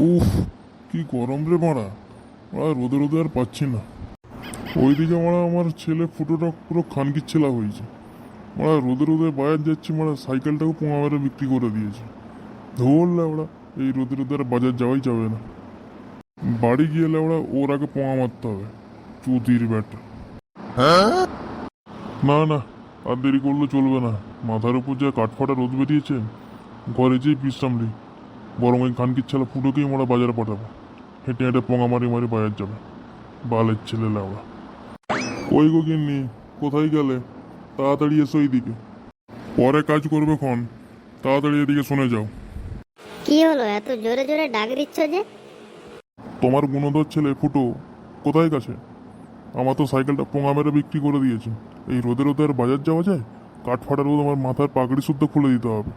উফ, কি গরম রে মারা। মারা রোদে রোদে আর পাচ্ছি না। ওইদিকে মারা আমার ছেলে ফুটোটা পুরো খানকির ছেলা হয়েছে। মারা রোদে রোদে বাজার যাচ্ছি মারা সাইকেলটাকে পোঙা মেরে বিক্রি করে দিয়েছে। ধরলে ওরা এই রোদে রোদে আর বাজার যাওয়াই যাবে না। বাড়ি গিয়ে ওরা ওর আগে পোঙা মারতে হবে, চুতির ব্যাটা। না না, আর দেরি করলে চলবে না। মাথার উপর যা কাঠফাটা রোদ বেরিয়েছে, ঘরে যেই বিশ্রাম নেই বরং ওই খানকির ছেলে ফুটোকেই মোরা বাজারে পাঠাবো। হেঁটে হেঁটে পোঙা মারি মারি বাজার যাবে। বালের ছেলে লাউড়া কই গো গিন্নি কোথায় গেলে? তাড়াতাড়ি এসো এইদিকে। পরে কাজ করবে ক্ষণ তাড়াতাড়ি এদিকে শুনে যাও। কি হলো এত জোরে জোরে ডাক দিচ্ছ যে? তোমার গুণধর ছেলে ফুটো কোথায় গেছে? আমার তো সাইকেলটা পোঙা মেরে বিক্রি করে দিয়েছে। এই রোদে রোদে আর বাজার যাওয়া যায়? কাঠফাটা রোদ আমার মাথার পাগড়ি শুদ্ধ খুলে দিতে হবে।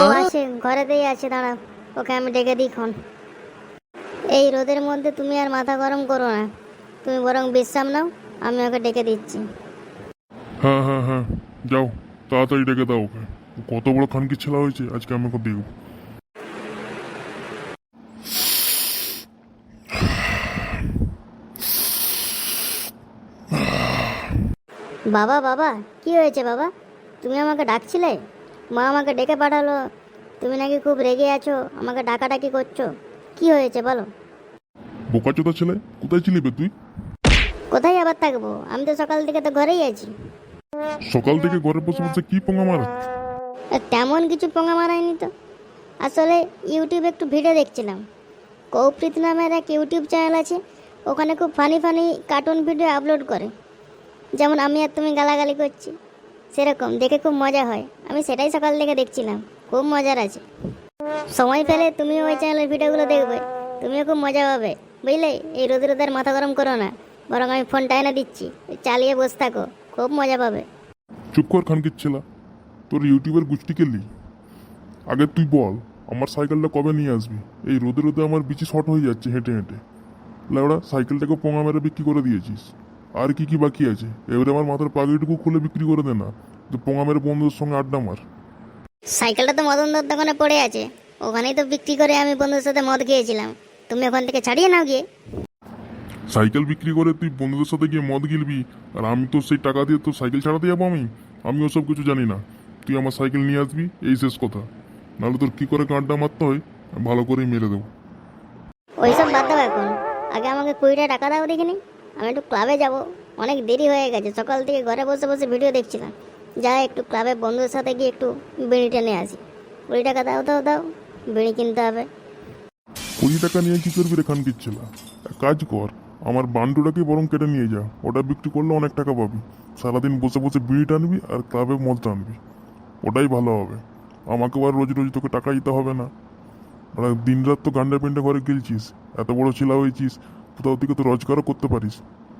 ও আছে ঘরেতেই আছে দাঁড়াও। ওকে আমি ডেকে দিই খন এই রোদের মধ্যে তুমি আর মাথা গরম করো না। তুমি বরং বিশ্রাম নাও আমি ওকে ডেকে দিচ্ছি। হ্যাঁ হ্যাঁ হ্যাঁ যাও তাড়াতাড়ি ডেকে দাও ওকে। কত বড় খানকি ছেলা হয়েছে আজকে আমি ওকে দেখব। বাবা বাবা কি হয়েছে বাবা? তুমি আমাকে ডাকছিলে? মা আমাকে ডেকে পাঠালো। তুমি নাকি খুব রেগে আছো? আমাকে ডাকাডাকি করছ। কি হয়েছে বলো? বোকাচোদা ছেলে? কোথায় ছিলি বে তুই? কোথায় আবার থাকব? আমি তো সকাল থেকে তো ঘরেই আছি। সকাল থেকে ঘরে বসে বসে কি পোঙা মারা? তেমন কিছু পোঙা মারায়নি তো। আসলে ইউটিউবে একটু ভিডিও দেখছিলাম। কৌপ্রীত নামের এক ইউটিউব চ্যানেল আছে ওখানে খুব funny funny cartoon video upload করে। যেমন আমি আর তুমি গালাগালি করছি। সেরকম দেখে খুব মজা হয়। আমি সেটাই সকাল থেকে দেখছিলাম। খুব মজার আছে। সময় পেলে তুমিও ওই চ্যানেলের ভিডিওগুলো দেখবে। তুমিও খুব মজা পাবে। বুঝলে? এই রোদে রোদের মাথা গরম করো না। বরং আমি ফোনটা এনে দিচ্ছি। চালিয়ে বসে থাকো। খুব মজা পাবে। চুপ কর খানকির ছেলা। তোর ইউটিউবের গুষ্টি কেলি আগে তুই বল, আমার সাইকেলটা কবে নিয়ে আসবি? এই রোদে রোদে আমার বিচি শর্ট হয়ে যাচ্ছে হেঁটে হেঁটে। লেওড়া, সাইকেলটাকে পোঙা মেরে বিক্রি করে দিয়েছিস। আর কি কি বাকি আছে? এবারে আমার মাথার পাগড়িটুকু খুলে বিক্রি করে দে না। তো পোঙা মেরে বন্ধুদের সঙ্গে আড্ডা মার। সাইকেলটা তো মদনদার দোকানে পড়ে আছে। ওখানেই তো বিক্রি করে আমি বন্ধুদের সাথে মদ খেয়েছিলাম। তুমি ওখান থেকে ছাড়িয়ে নাও গিয়ে। সাইকেল বিক্রি করে তুই বন্ধুদের সাথে গিয়ে মদ গিলবি? আর আমি তো সেই টাকা দিয়ে তোর সাইকেল ছাড়াতে যাব আমি। আমি ওসব কিছু জানি না। তুই আমার সাইকেল নিয়ে আসবি এই শেষ কথা। নাহলে তোর কী করে কাঁড্ডা মারতে হয় ভালো করেই মেরে দেবো। ওইসব বাদ দাও এখন। আগে আমাকে কুড়িটা টাকা দাও দেখিনি। আমি একটু ক্লাবে যাব। অনেক দেরি হয়ে গেছে। সকাল থেকে ঘরে বসে বসে ভিডিও দেখছিলাম। যা একটু ক্লাবে বন্ধুদের সাথে গিয়ে একটু বিড়ি টেনে আসি। কুড়ি টাকা দাও দাও দাও, বিড়ি কিনতে হবে। কুড়ি টাকা নিয়ে কি করবি রে খানকির ছেলা? কাজ কর, আমার বান্ডুটাকে বরং কেটে নিয়ে যা। ওটা বিক্রি করলে অনেক টাকা পাবি। সারাদিন বসে বসে বিড়ি টানবি আর ক্লাবে মদ টানবি। ওটাই ভালো হবে। আমাকে আর রোজ রোজ তোকে টাকা দিতে হবে না। মানে দিন রাত তো গান্ডা পেন্ডা ঘরে গেলছিস, এত বড় ছেলা হয়েছিস, কোথাও থেকে তো রোজগারও করতে পারিস।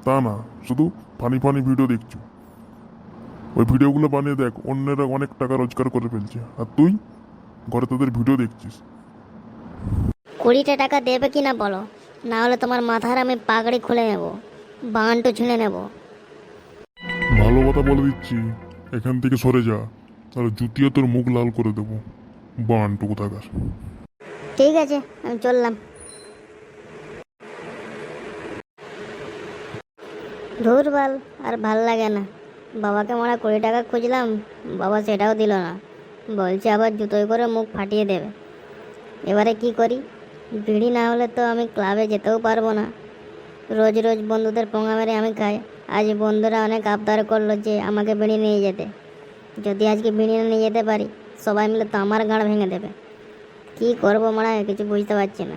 তা না, শুধু ফানি ফানি ভিডিও দেখছ। ওই ভিডিওগুলো বানিয়ে দেখ অন্যরা অনেক টাকা রোজগার করে ফেলছে। আর তুই? ঘরে তোদের ভিডিও দেখছিস। কুড়িটা টাকা দেবে কি না বলো? না হলে তোমার মাথার আমি পাগড়ি খুলে নেব বানটু ছিঁড়ে নেব। ভালো কথা বলে দিচ্ছি। এখান থেকে সরে যা তাহলে জুতিয়ে তোর মুখ লাল করে দেবো। বানটু কোথাকার ঠিক আছে আমি চললাম। ধুর বাল আর ভালো লাগে না। বাবাকে মারা কুড়ি টাকা খুঁজলাম, বাবা সেটাও দিল না। বলছে আবার জুতোয় করে মুখ ফাটিয়ে দেবে। এবারে কি করি? বিড়ি না হলে তো আমি ক্লাবে যেতেও পারব না। রোজ রোজ বন্ধুদের পোঙা মেরে আমি খাই। আজ বন্ধুরা অনেক আবদার করল যে আমাকে বিড়ি নিয়ে যেতে। যদি আজকে বিড়ি নিয়ে যেতে পারি, সবাই মিলে তো আমার গাঁড় ভেঙে দেবে। কি করব মারা, কিছু বুঝতে পারছি না।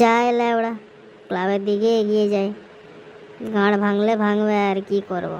যা এলে ওরা ক্লাবের দিকে এগিয়ে যায় গাঁড় ভাঙলে ভাঙবে আর কি করব?